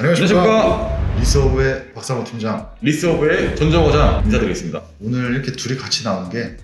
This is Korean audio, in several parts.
안녕하십니까. 리서브의 박상호 팀장. 리스오브의 전정호장 인사드리겠습니다. 오늘 이렇게 둘이 같이 나온 게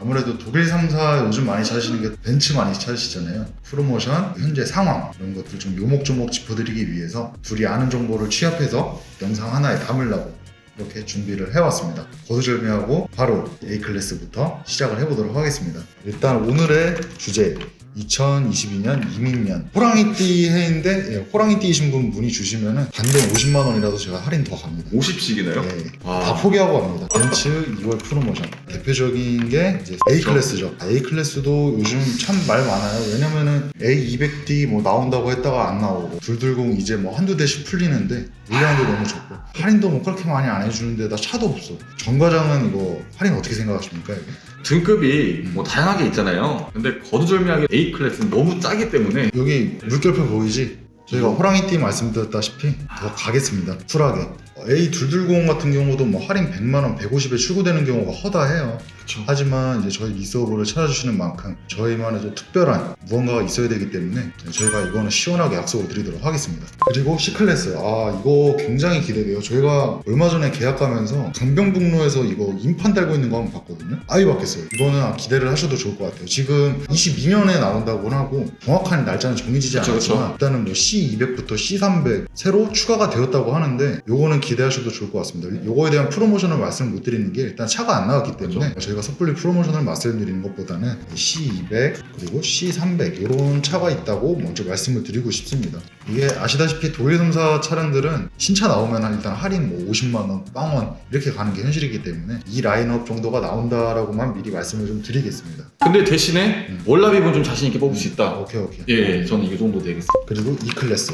아무래도 독일 3사 요즘 많이 찾으시는 게 벤츠 많이 찾으시잖아요. 프로모션, 현재 상황 이런 것들 좀 요목조목 짚어드리기 위해서 둘이 아는 정보를 취합해서 영상 하나에 담으려고 이렇게 준비를 해왔습니다. 거두절미하고 바로 A 클래스부터 시작을 해보도록 하겠습니다. 일단 오늘의 주제 2022년 이민년 호랑이띠 해인데 예, 호랑이띠이신 분 문의 주시면은 단돈 50만 원이라도 제가 할인 더 갑니다. 50씩이나요? 네, 아. 다 포기하고 갑니다. 벤츠 2월 프로모션. 대표적인 게 이제 A 클래스죠. A 클래스도 요즘 참 말 많아요. 왜냐면은 A200D 뭐 나온다고 했다가 안 나오고 둘둘공 이제 뭐 한두 대씩 풀리는데 물량도 너무 적고 할인도 뭐 그렇게 많이 안 해주는데다 차도 없어. 정 과장은 이거 할인 어떻게 생각하십니까? 이게? 등급이 뭐 다양하게 있잖아요. 근데 거두절미하게 A 클래스는 너무 짜기 때문에 여기 물결표 보이지? 저희가 호랑이띠 말씀드렸다시피 더 가겠습니다. 쿨하게. A 둘둘공 같은 경우도 뭐 할인 100만 원, 150에 출고되는 경우가 허다해요. 그쵸. 하지만 이제 저희 리서브를 찾아주시는 만큼 저희만의 좀 특별한 무언가가 있어야 되기 때문에 저희가 이거는 시원하게 약속을 드리도록 하겠습니다. 그리고 C클래스 아 이거 굉장히 기대돼요. 저희가 얼마 전에 계약 가면서 강변북로에서 이거 인판 달고 있는 거 한번 봤거든요. 아이 받겠어요. 이거는 기대를 하셔도 좋을 것 같아요. 지금 22년에 나온다고 하고 정확한 날짜는 정해지지 그쵸, 그쵸. 않았지만 일단은 뭐 C200부터 C300 새로 추가가 되었다고 하는데 요거는 기대하셔도 좋을 것 같습니다. 요거에 대한 프로모션을 말씀 못 드리는 게 일단 차가 안 나왔기 때문에 저희가 섣불리 프로모션을 말씀드리는 것보다는 C200 그리고 C300 이런 차가 있다고 먼저 말씀을 드리고 싶습니다. 이게 아시다시피 독일 3사 차량들은 신차 나오면 일단 할인 뭐 50만 원, 빵원 이렇게 가는 게 현실이기 때문에 이 라인업 정도가 나온다라고만 미리 말씀을 좀 드리겠습니다. 근데 대신에 음. 월납입은 좀 자신 있게 뽑을 수 있다. 오케이 오케이. 예, 저는 이 정도 되겠습니다. 그리고 E 클래스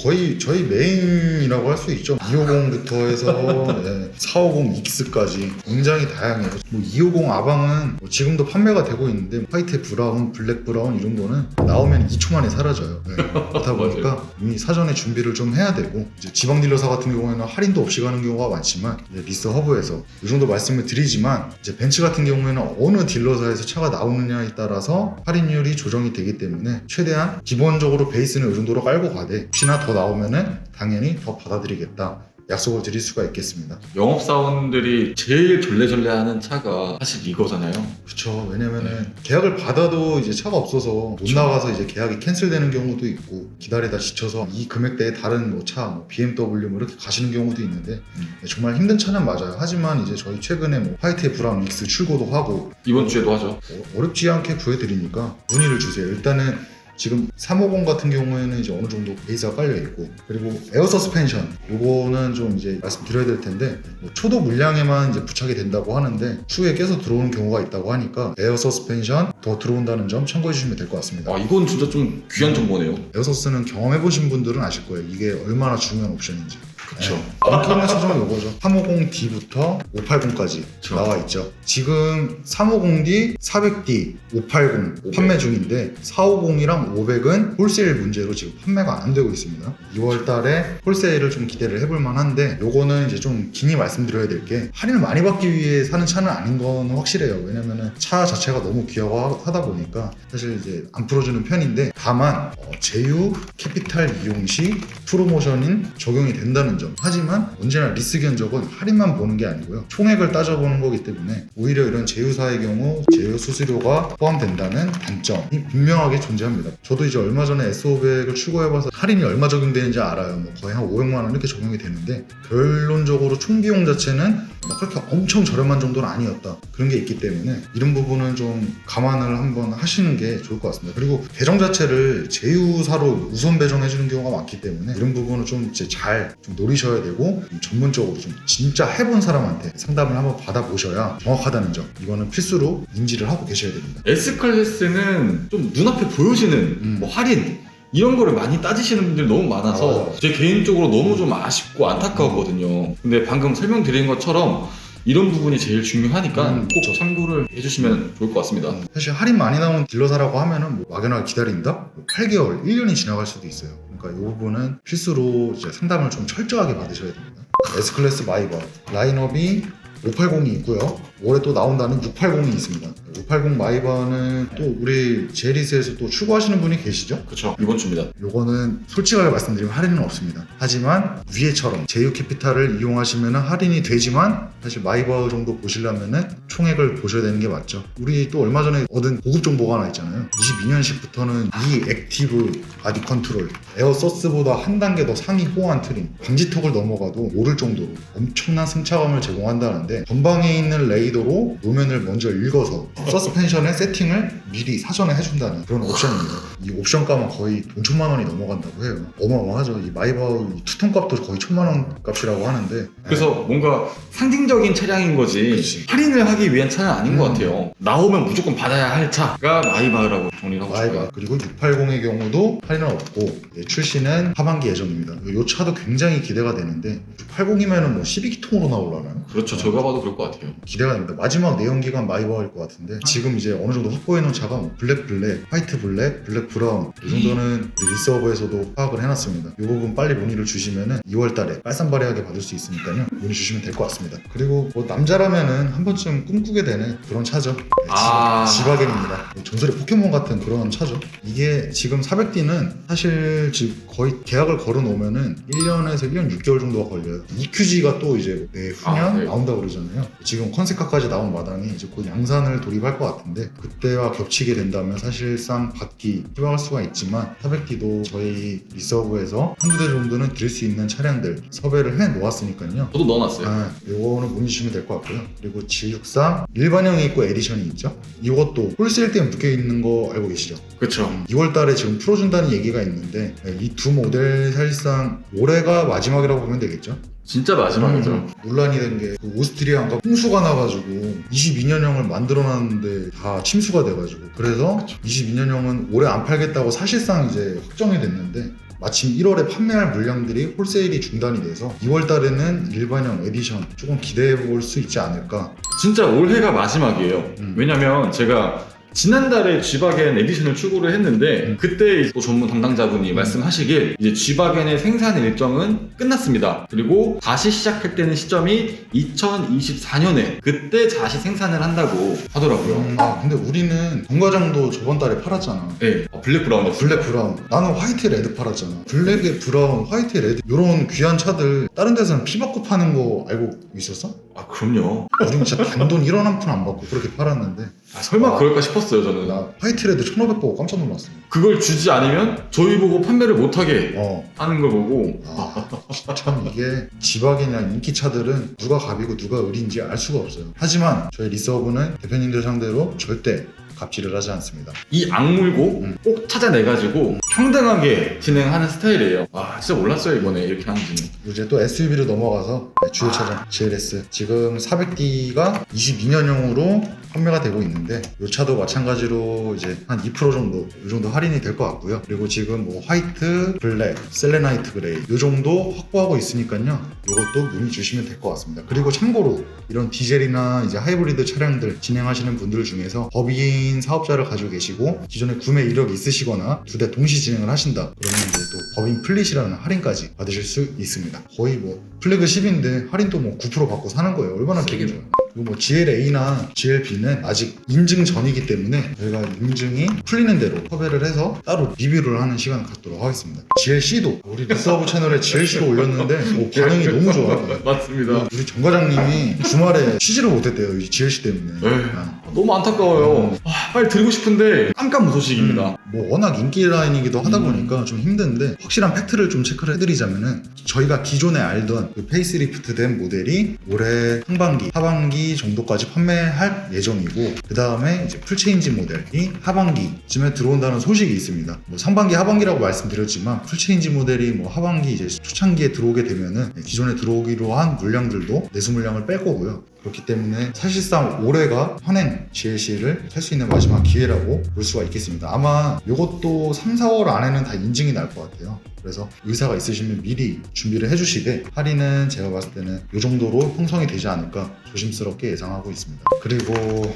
거의 저희 메인이라고 할 수 있죠 250부터 해서 네, 450X까지 굉장히 다양해요 뭐 250 아방은 뭐 지금도 판매가 되고 있는데 화이트 브라운, 블랙 브라운 이런 거는 나오면 2초 만에 사라져요 네, 그렇다 보니까 이미 사전에 준비를 좀 해야 되고 이제 지방 딜러사 같은 경우에는 할인도 없이 가는 경우가 많지만 리스 허브에서 이 정도 말씀을 드리지만 이제 벤츠 같은 경우에는 어느 딜러사에서 차가 나오느냐에 따라서 할인율이 조정이 되기 때문에 최대한 기본적으로 베이스는 이 정도로 깔고 가되 혹시나 더 나오면은 당연히 더 받아들이겠다 약속을 드릴 수가 있겠습니다. 영업사원들이 제일 절레절레하는 차가 사실 이거잖아요. 그렇죠. 왜냐면은 계약을 받아도 이제 차가 없어서 못 그쵸. 나가서 이제 계약이 캔슬되는 경우도 있고 기다리다 지쳐서 이 금액대에 다른 뭐 차, 뭐 BMW 뭐 이렇게 가시는 경우도 있는데 음. 네, 정말 힘든 차는 맞아요. 하지만 이제 저희 최근에 뭐 화이트의 브라운 X 출고도 하고 이번 주에도 하죠. 어, 어렵지 않게 구해드리니까 문의를 주세요. 일단은 지금 350 같은 경우에는 이제 어느 정도 베이스가 깔려 있고 그리고 에어 서스펜션 요거는 좀 이제 말씀드려야 될 텐데 뭐 초도 물량에만 이제 부착이 된다고 하는데 추후에 깨서 들어오는 경우가 있다고 하니까 에어 서스펜션 더 들어온다는 점 참고해 주시면 될 것 같습니다. 아, 이건 진짜 좀 귀한 정보네요. 에어 서스는 경험해 보신 분들은 아실 거예요. 이게 얼마나 중요한 옵션인지. 그쵸. 인기는 차종은 요거죠. 350D부터 580까지 그쵸. 나와 있죠. 지금 350D, 400D, 580 판매 중인데 450이랑 500은 홀세일 문제로 지금 판매가 안 되고 있습니다. 2월 달에 홀세일을 좀 기대를 해볼 만한데 요거는 이제 좀 긴히 말씀드려야 될 게 할인을 많이 받기 위해 사는 차는 아닌 건 확실해요. 왜냐면은 차 자체가 너무 귀하고 하다 보니까 사실 이제 안 풀어주는 편인데 다만 어, 제휴 캐피탈 이용 시 프로모션인 적용이 된다는 점. 하지만 언제나 리스 견적은 할인만 보는 게 아니고요. 총액을 따져보는 거기 때문에 오히려 이런 제휴사의 경우 제휴 수수료가 포함된다는 단점이 분명하게 존재합니다. 저도 이제 얼마 전에 S500을 출고해봐서 할인이 얼마 적용되는지 알아요. 뭐 거의 한 500만 원 이렇게 적용이 되는데 결론적으로 총 비용 자체는 뭐 그렇게 엄청 저렴한 정도는 아니었다. 그런 게 있기 때문에 이런 부분은 좀 감안을 한번 하시는 게 좋을 것 같습니다. 그리고 배정 자체를 제휴사로 우선 배정해 주는 경우가 많기 때문에 이런 부분은 좀 이제 잘좀 노리셔야 되고 좀 전문적으로 좀 진짜 해본 사람한테 상담을 한번 받아보셔야 정확하다는 점 이거는 필수로 인지를 하고 계셔야 됩니다. S 클래스는 좀 눈앞에 보여지는 음. 뭐 할인 이런 거를 많이 따지시는 분들이 너무 많아서 맞아요. 제 개인적으로 너무 좀 아쉽고 안타까웠거든요. 근데 방금 설명드린 것처럼 이런 부분이 제일 중요하니까 음, 꼭. 참고를 해주시면 좋을 것 같습니다. 사실 할인 많이 나온 딜러사라고 하면은 뭐 막연하게 기다린다? 뭐 8개월, 1년이 지나갈 수도 있어요. 그러니까 이 부분은 필수로 이제 상담을 좀 철저하게 받으셔야 됩니다. S클래스 마이버 라인업이 580이 있고요. 올해 또 나온다는 680이 있습니다. 580 마이바는 또 우리 제리스에서 또 추구하시는 분이 계시죠? 그렇죠. 이번 주입니다. 요거는 솔직하게 말씀드리면 할인은 없습니다. 하지만 위에처럼 제휴 캐피탈을 이용하시면 할인이 되지만 사실 마이버 정도 보시려면은 총액을 보셔야 되는 게 맞죠. 우리 또 얼마 전에 얻은 고급 정보가 하나 있잖아요. 22년식부터는 이 액티브 바디 컨트롤 에어 소스보다 한 단계 더 상위 호환 트림 방지턱을 넘어가도 오를 정도로 엄청난 승차감을 제공한다는데 전방에 있는 레이 더로 노면을 먼저 읽어서 서스펜션의 세팅을 미리 사전에 해준다는 그런 옵션입니다. 이 옵션값은 거의 돈 천만 원이 넘어간다고 해요. 어마어마하죠. 이 마이버 이 투톤 값도 거의 천만 원 값이라고 하는데 그래서 뭔가 상징적인 차량인 거지 그치. 할인을 하기 위한 차는 아닌 것 음. 같아요. 나오면 무조건 받아야 할 차가 마이바흐라고 정리를 하고 마이바. 그리고 680의 경우도 할인은 없고 예, 출시는 하반기 예정입니다. 이 차도 굉장히 기대가 되는데 680이면은 뭐 12기통으로 나오려나요? 그렇죠. 제가 봐도 그럴 것 같아요. 기대가 됩니다. 마지막 내연기관 마이바일 것 같은데 지금 이제 어느 정도 확보해 놓은 차가 뭐 블랙 블랙, 화이트 블랙, 블랙 브라운 이 정도는 우리 리서버에서도 파악을 해놨습니다. 이 부분 빨리 문의를 주시면은 2월달에 빨산발휘하게 받을 수 있으니까요. 문의 주시면 될 것 같습니다. 그리고 뭐 남자라면은 한 번쯤 꿈꾸게 되는 그런 차죠. 네, 아. 지, 바겐입니다 전설의 포켓몬 같은 그런 차죠. 이게 지금 400D는 사실 지금 거의 계약을 걸어 놓으면은 1년에서 1년 6개월 정도가 걸려요. EQG가 또 이제 내 후년 아, 네. 나온다고 그러잖아요. 지금 컨셉카까지 나온 마당에 이제 곧 양산을 돌입할 것 같은데 그때와 겹치게 된다면 사실상 받기 희망할 수가 있지만 400D도 저희 리서브에서 한두 대 정도는 드릴 수 있는 차량들 섭외를 해 놓았으니까요. 저도 넣어놨어요. 아, 요거는 문의 주시면 될 것 같고요. 그리고 G63 일반형이 있고 에디션이 있죠. 이것도 홀세일 때문에 묶여 있는 거 알고 계시죠? 그렇죠. 2월 달에 지금 풀어준다는 얘기가 있는데 이 두 모델 사실상 올해가 마지막이라고 보면 되겠죠. 진짜 마지막이죠. 음, 논란이 된 게 오스트리아가 홍수가 나가지고 22년형을 만들어놨는데 다 침수가 돼가지고 그래서 22년형은 올해 안 팔겠다고 사실상 이제 확정이 됐는데 마침 1월에 판매할 물량들이 홀세일이 중단이 돼서 2월 달에는 일반형 에디션 조금 기대해 볼 수 있지 않을까 진짜 올해가 마지막이에요. 음. 왜냐면 제가 지난달에 G바겐 에디션을 출고를 했는데 음. 그때 또 전문 담당자분이 말씀하시길 이제 G바겐의 생산 일정은 끝났습니다. 그리고 다시 시작할 때는 시점이 2024년에 그때 다시 생산을 한다고 하더라고요. 음, 아 근데 우리는 정과장도 저번 달에 팔았잖아 네, 어, 블랙 브라운이요. 블랙 브라운 나는 화이트 레드 팔았잖아 블랙에 브라운 화이트 레드 이런 귀한 차들 다른 데서는 피 받고 파는 거 알고 있었어? 아 그럼요. 우린 진짜 단돈 1원 한 푼 안 받고 그렇게 팔았는데 아, 설마 아. 그럴까 싶었어요 저는. 나 화이트 레드 1500 보고 깜짝 놀랐어 그걸 주지 않으면 저희 보고 판매를 못하게 어. 하는 걸 보고 아, 참 이게 지박이나 인기차들은 누가 갑이고 누가 을인지 알 수가 없어요 하지만 저희 리서브는 대표님들 상대로 절대 갑질을 하지 않습니다 이 악물고 음. 꼭 찾아내가지고 평등하게 진행하는 스타일이에요. 아 진짜 몰랐어요 이번에 이렇게 하는지는. 이제 또 SUV로 넘어가서 네, 주요 차량 GLS 지금 400D가 22년형으로 판매가 되고 있는데 이 차도 마찬가지로 이제 한 2% 정도 이 정도 할인이 될 것 같고요. 그리고 지금 뭐 화이트, 블랙, 셀레나이트 그레이 이 정도 확보하고 있으니까요. 이것도 문의 주시면 될 것 같습니다. 그리고 참고로 이런 디젤이나 이제 하이브리드 차량들 진행하시는 분들 중에서 법인 사업자를 가지고 계시고 기존에 구매 이력이 있으시거나 두 대 동시 진행을 하신다. 그러면 이제 또 법인 플릿이라는 할인까지 받으실 수 있습니다. 거의 뭐 플래그 10인데 할인도 뭐 9% 받고 사는 거예요 얼마나 되게 기분 좋아요 그리고 뭐 GLA나 GLB는 아직 인증 전이기 때문에 저희가 인증이 풀리는 대로 섭외를 해서 따로 리뷰를 하는 시간을 갖도록 하겠습니다. GLC도 우리 리서브 채널에 GLC도 올렸는데 뭐 반응이 너무 좋아요. 맞습니다. 우리 정 과장님이 주말에 쉬지를 못했대요. 이 GLC 때문에. 에이. 아, 너무 안타까워요. 아, 빨리 들고 싶은데 깜깜 무소식입니다. 뭐 워낙 인기 라인이기도 하다 보니까 좀 힘든데 확실한 팩트를 좀 체크를 해드리자면은 저희가 기존에 알던 그 페이스리프트된 모델이 올해 상반기, 하반기 정도까지 판매할 예정이고 그 다음에 이제 풀체인지 모델이 하반기쯤에 들어온다는 소식이 있습니다. 뭐 상반기, 하반기라고 말씀드렸지만 풀체인지 모델이 뭐 하반기 이제 초창기에 들어오게 되면은 기존에 들어오기로 한 물량들도 내수 물량을 뺄 거고요. 그렇기 때문에 사실상 올해가 현행 GLC를 탈수 있는 마지막 기회라고 볼 수가 있겠습니다. 아마 이것도 3, 4월 안에는 다 인증이 날 것 같아요. 그래서 의사가 있으시면 미리 준비를 해주시되 할인은 제가 봤을 때는 이 정도로 형성이 되지 않을까 조심스럽게 예상하고 있습니다. 그리고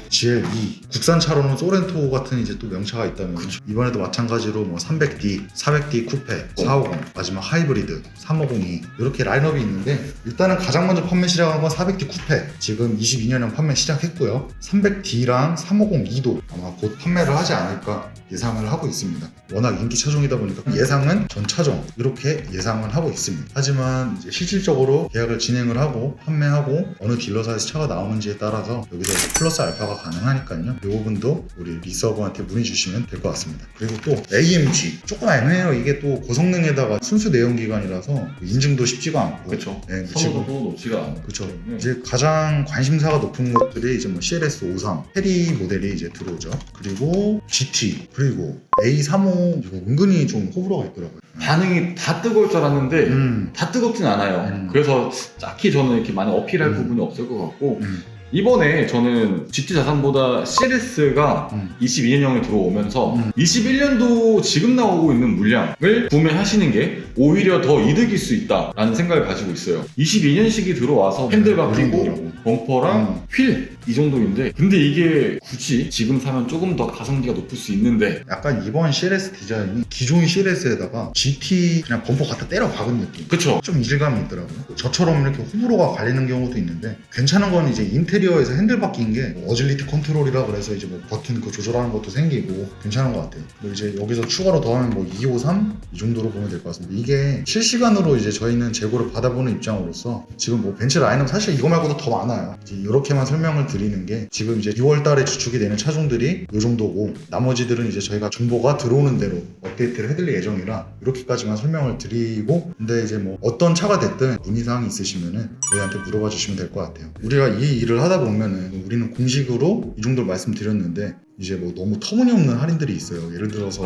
GL2 국산차로는 소렌토 같은 이제 또 명차가 있다면 이번에도 마찬가지로 뭐 300D, 400D 쿠페, 450 마지막 하이브리드 350이 이렇게 라인업이 있는데 일단은 가장 먼저 판매 시작한 건 400D 쿠페. 지금 22년형 판매 시작했고요. 300D랑 350E도 아마 곧 판매를 하지 않을까 예상을 하고 있습니다. 워낙 인기 차종이다 보니까 예상은 전 차종 이렇게 예상을 하고 있습니다 하지만 이제 실질적으로 계약을 진행을 하고 판매하고 어느 딜러사에서 차가 나오는지에 따라서 여기서 플러스 알파가 가능하니까요 이 부분도 우리 리서버한테 문의 주시면 될 것 같습니다 그리고 또 AMG 조금 애매해요 이게 또 고성능에다가 순수 내연 기관이라서 인증도 쉽지가 않고 그렇죠. 네, 지금 선호도도 높지가 않고. 그렇죠. 네. 이제 가장 관심사가 높은 것들이 이제 뭐 CLS 53 페리 모델이 이제 들어오죠. 그리고 GT 그리고 A35 이거 은근히 좀 호불호가 있더라고요. 반응이 다 뜨거울 줄 알았는데 음. 다 뜨겁진 않아요. 음. 그래서 딱히 저는 이렇게 많이 어필할 음. 부분이 없을 것 같고 음. 이번에 저는 GT 자산보다 CLS가 음. 22년형에 들어오면서 음. 21년도 지금 나오고 있는 물량을 구매하시는 게 오히려 더 이득일 수 있다라는 생각을 가지고 있어요. 22년식이 들어와서 핸들 이 바뀌고. 범퍼랑 음. 휠이 정도인데 근데 이게 굳이 지금 사면 조금 더 가성비가 높을 수 있는데 약간 이번 CLS 디자인이 기존 CLS에다가 GT 그냥 범퍼 갖다 때려 박은 느낌. 그쵸? 좀 이질감이 있더라고요. 저처럼 이렇게 호불호가 갈리는 경우도 있는데 괜찮은 건 이제 인테리어에서 핸들 바뀐 게 뭐 어질리티 컨트롤이라 그래서 이제 뭐 버튼 그 조절하는 것도 생기고 괜찮은 것 같아요. 그리고 이제 여기서 추가로 더하면 뭐 253? 이 정도로 보면 될 것 같습니다. 이게 실시간으로 이제 저희는 재고를 받아보는 입장으로서 지금 뭐 벤츠 라인업 사실 이거 말고도 더 많아요. 이제 이렇게만 설명을 드리는 게 지금 이제 6월 달에 주축이 되는 차종들이 이 정도고 나머지들은 이제 저희가 정보가 들어오는 대로 업데이트를 해드릴 예정이라 이렇게까지만 설명을 드리고 근데 이제 뭐 어떤 차가 됐든 문의사항이 있으시면은 저희한테 물어봐 주시면 될 것 같아요. 우리가 이 일을 하다 보면은 우리는 공식으로 이 정도를 말씀드렸는데 이제 뭐 너무 터무니없는 할인들이 있어요. 예를 들어서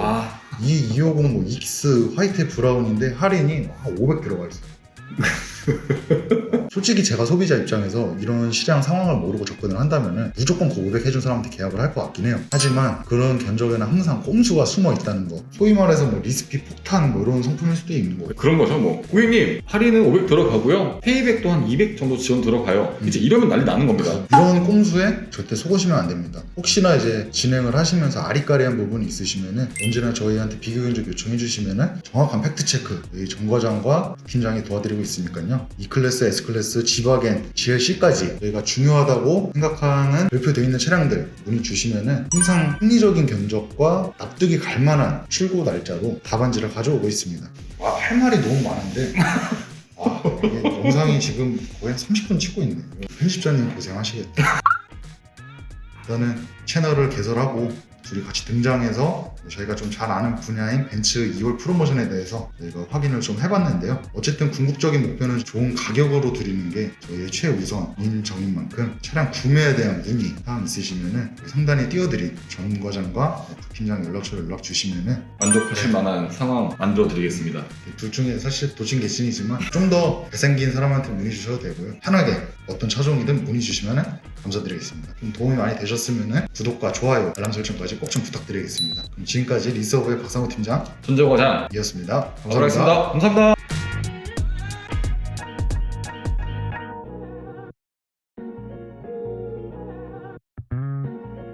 아이250 뭐 익스 화이트 브라운인데 할인이 한 500 들어가 있어요. 솔직히 제가 소비자 입장에서 이런 시장 상황을 모르고 접근을 한다면은 무조건 그500 해준 사람한테 계약을 할 것 같긴 해요. 하지만 그런 견적에는 항상 꼼수가 숨어 있다는 거. 소위 말해서 뭐 리스피 폭탄 뭐 이런 상품일 수도 있는 거예요. 그런 거죠 뭐 고객님 할인은 500 들어가고요 페이백도 한 200 정도 지원 들어가요 음. 이제 이러면 난리 나는 겁니다 이런 꼼수에 절대 속으시면 안 됩니다. 혹시나 이제 진행을 하시면서 아리까리한 부분이 있으시면은 언제나 저희한테 비교 견적 요청해 주시면은 정확한 팩트 체크 여기 정 과장과 팀장이 도와드리고 있으니까요. E 클래스, S 클래스, 지바겐, GLC까지 저희가 중요하다고 생각하는 발표되어 있는 차량들 문의 주시면은 항상 합리적인 견적과 납득이 갈 만한 출고 날짜로 답안지를 가져오고 있습니다. 아, 할 말이 너무 많은데 아, 이게 영상이 지금 거의 한 30분 찍고 있네요. 편집자님 고생하시겠다. 일단은 채널을 개설하고 둘이 같이 등장해서 저희가 좀 잘 아는 분야인 벤츠 2월 프로모션에 대해서 저희가 확인을 좀 해봤는데요. 어쨌든 궁극적인 목표는 좋은 가격으로 드리는 게 저희의 최우선인 점인 만큼 차량 구매에 대한 문의 사항 있으시면은 상단에 띄워드린 전 과장과 부팀장 연락처 연락 주시면은 만족하실 네. 만한 상황 만들어 드리겠습니다 둘 중에 사실 도친 개신이지만 좀 더 잘생긴 사람한테 문의 주셔도 되고요. 편하게 어떤 차종이든 문의 주시면 감사드리겠습니다. 좀 도움이 많이 되셨으면 구독과 좋아요, 알람 설정까지 꼭 좀 부탁드리겠습니다. 그럼 지금까지 리서브의 박상호 팀장이었습니다. 전재과장 감사합니다. 잘하겠습니다 감사합니다